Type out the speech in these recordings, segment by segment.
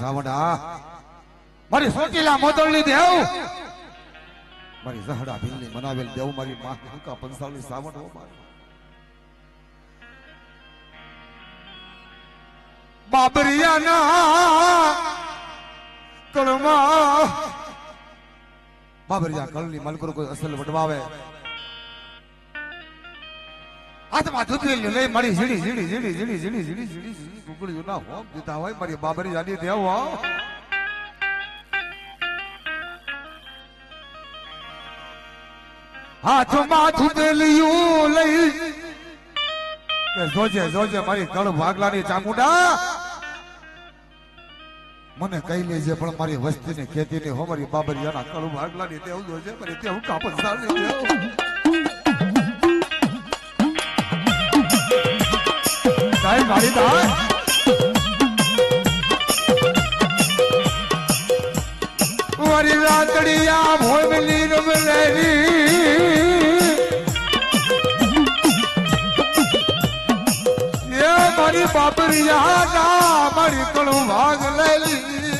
સાવડ. મારી સોટીલા મોદળની દેવ. મારી ઝહડા ભીલની મનાવેલ દેવ, મારી માં હંકા પંસાળની સાવડ હો મારી. બાબરિયાના કળમાં બાબરિયા કળની મલકરો કોઈ અસલ વડવાવે. હાથમાં ધૂતરી લઈ મારી ઝીડી ઝીડી ઝીડી ઝીડી ઝીડી ઝીડી ઝીડી ઝીડી ગુગળીઓ ના હોમ દીધા હોય, મારી બાબરિયાની દેવ હો. હાથમાં ધૂતેલિયું લઈ. કે જોજે જોજે, મારી કળ ભાગલાની ચામુંડા. મને કહી લેજે, પણ મારી વસ્તી ની ખેતી ની હો, મારી બાબરિયાના કળ ભાગલાની દેવ જોજે, મારી તે હું કાપડ સારી દેવ મારી દાન મારી બાપરિયા ભાગ લેવી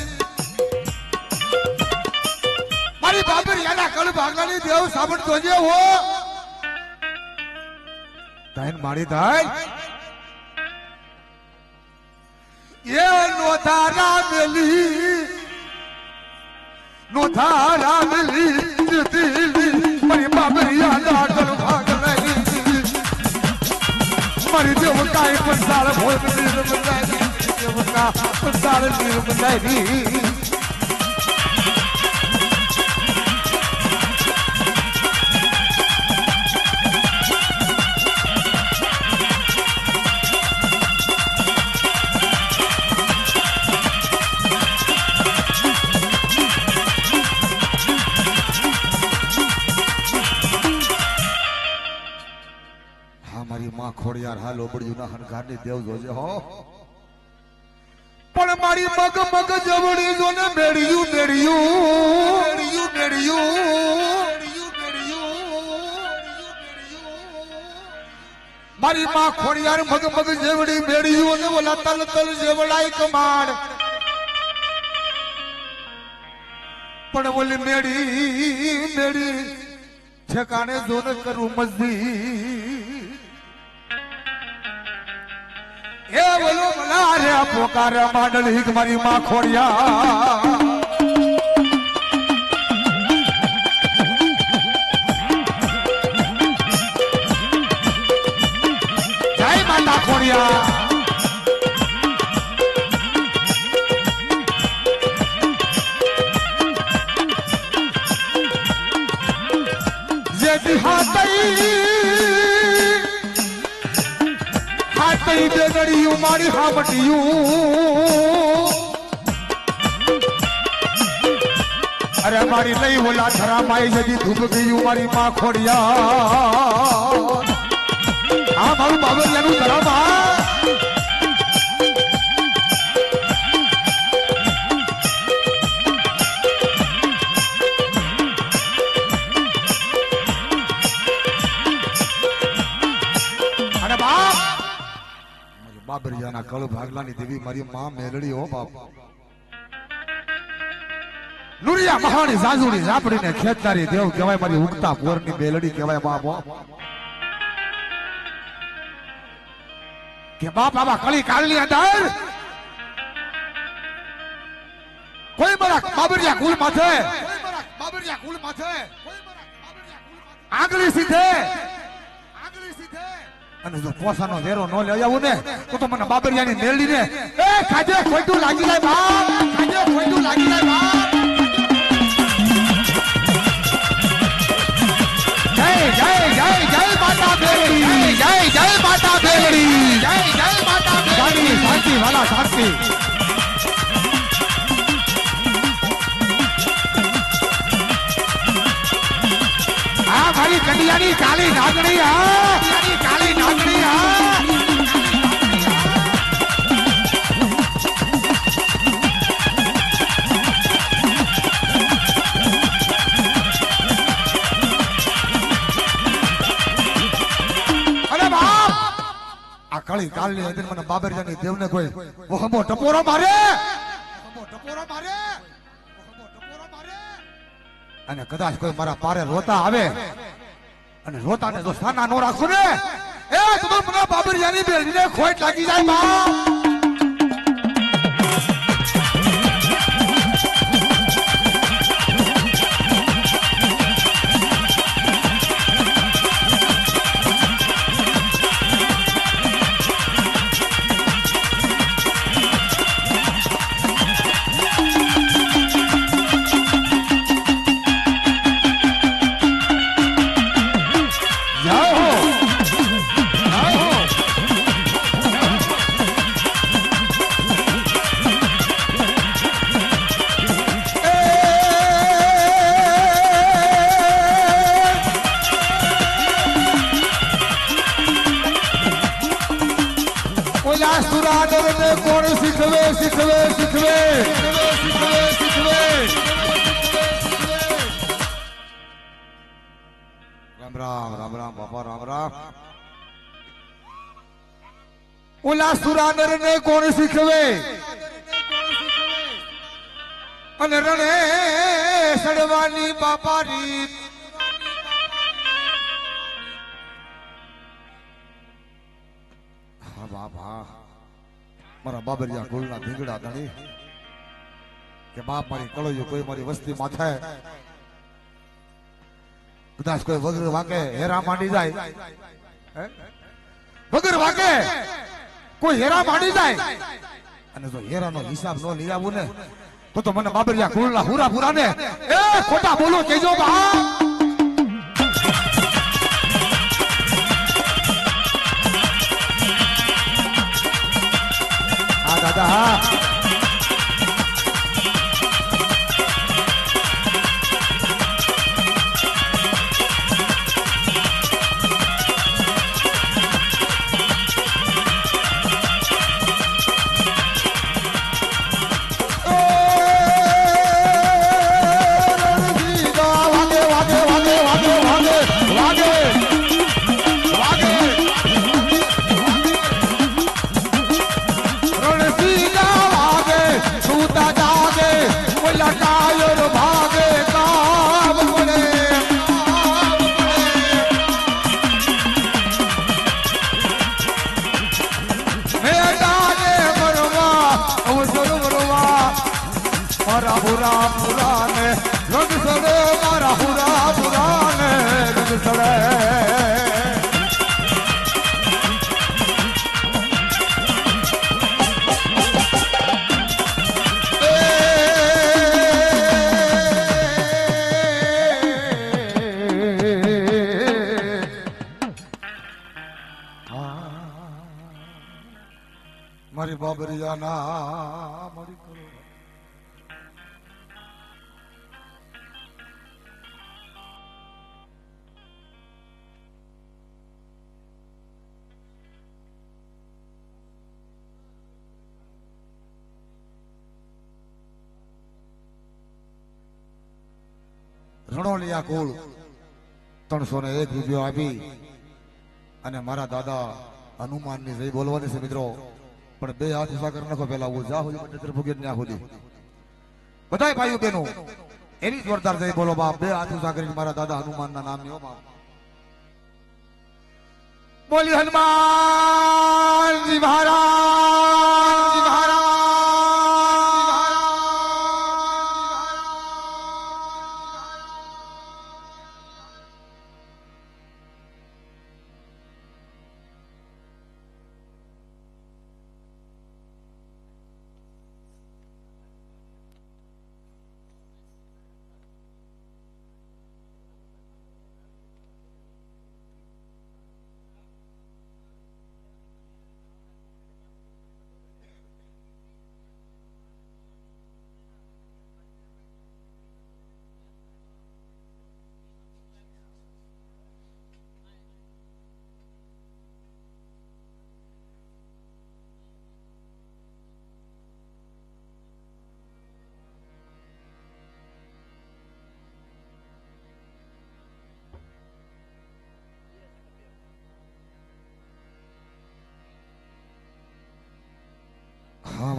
મારી બાપર યાના કળ ભાગલાની દેવ સાબણ મારી થાય એ નો તારા મેલી નો તારા મેલી દિલી મારી બાબરિયા કણું ભાગ લેલી મારી દેવ કાય પસાર ભોય નીર બંધાઈ દેવ કા પસાર નીર બંધાઈ માં ખોડિયાર હા લોબડિયું ના હનગારની દેવ જોજે, હો. પણ મારી મગ મગ જવડી જો ને મેળ્યું મેળ્યું મેળ્યું મેળ્યું મારી માં ખોડિયાર મગ મગ જેવડી મેળ્યું ને ઓલા તલ તલ જેવડાય કમાડ. પણ ઓલી મેળી મેળી ઠેકાણે જોને કરું મસ્તી. બોલો બોલા રે પોકાર માંડલ હિક મારી માં ખોડિયા જય માતા ખોડિયા. હાથઈ બેગડિયું મારી હામટિયું અરે મારી લઈ ઓલા ધરા માઈ જજી ધૂપ ગયું મારી માં ખોડિયા આ મારું બાબરિયાનું ધરામાં. મારી કળ ભાગલાની દેવી મારી માં મેલડી હો બાપ. નુરિયા મહાણી જાજુડી ઝાપડીને ખેતનારી દેવ કહેવાય મારી ઉગતા પોરની બેલડી કહેવાય બાપ કે બાપ બાબા કળી કાળની અંદર કોઈ બરાક બાબરિયા કુલ માથે બાબરિયા કુલ માથે આગલી સીધે અને જો પોસાનો વેરો ન લઈ આવું ને તો તો મને બાબરિયાની મેલડી ને એ ખાજે ખોટું લાગી જાય બાપ ખાજે ખોટું લાગી જાય બાપ જય જય આ કળી કાલની અંદર મને બાબરજાની દેવને કોઈ વહમો ટપોરો મારે? મારે? અને કદાચ કોઈ મારા પારે રોતા આવે અને રોતાને જો સાના નો રાખું ને? એ તમારા મને બાબરજાની બેલડીને ખોટ લાગી જાય બાપ સુરાદર ને કોણ શીખવે શીખવે શીખવે? શીખવે શીખવે રામ રામ રામ રામ, બાપા, રામ રામ. ઓલા સુરાદર ને કોણ શીખવે? અને રણે સડવાની બાપા રીત હા, બાપ. હા મારા બાબરિયા ગોળના ભીંગડા ધણી કે બાપ મારી કળોયો કોઈ મારી વસ્તી માથે કદાચ કોઈ વગર વાકે હેરા માંડી જાય. વગર વાકે કોઈ હેરા માંડી જાય. અને જો હેરાનો હિસાબ ન લઈ આવું ને, તો તો મને બાબરિયા કુળના હુરા પુરા ને એ ખોટા બોલો કેજો બા. હા સડે મારી બાબરિયાના મારી કરો. રણોલિયા કુળ ત્રણસો ને એક રૂપિયો આપી અને મારા દાદા હનુમાનની જય બોલવાની છે મિત્રો. પણ બે હાથ ઊંચા કરી પેલા હું જા હોય ભૂગે ત્યાં સુધી. બધા ભાઈઓ બહેનો, એની જોરદાર જય બોલો બાપ. બે હાથ સાગર મારા દાદા હનુમાન ના નામ બાપ. બોલી હનુમાનજી મહારાજ.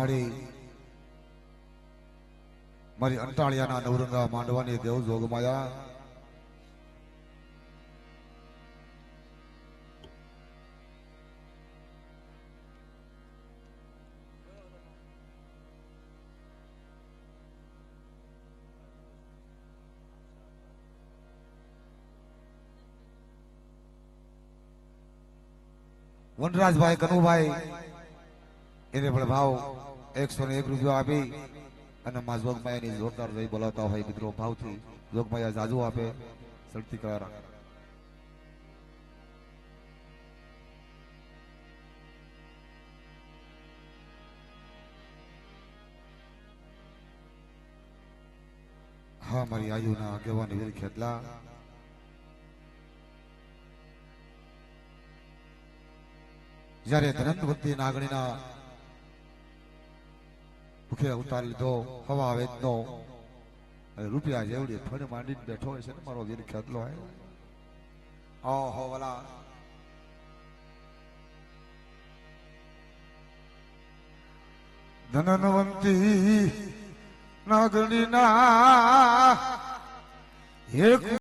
મારી મારી અંટાળિયાના નવરંગા માંડવાની દેવ જોગમાયા વનરાજભાઈ કનુભાઈ એને પણ ભાવ એકસો ને એક રૂપિયો આપી અને માં જોગમાયાની જોરદાર જય બોલાવતા હોય મિત્રો ભાવથી. જોગમાયા જાજુ આપે. સળતી કળા રાખે. હા, મારી આયુના આગેવાન વીર ખેતલા. જ્યારે ધનંતવતી નાગણીના ભૂખે ઉતાર લીધો, હવા અને રૂપિયા જેવડી ફળ માંડીને બેઠો હોય છે ને, મારો વીર ખેતલો હોય. ઓહો વલા. ધનવંતી નાગણીના એક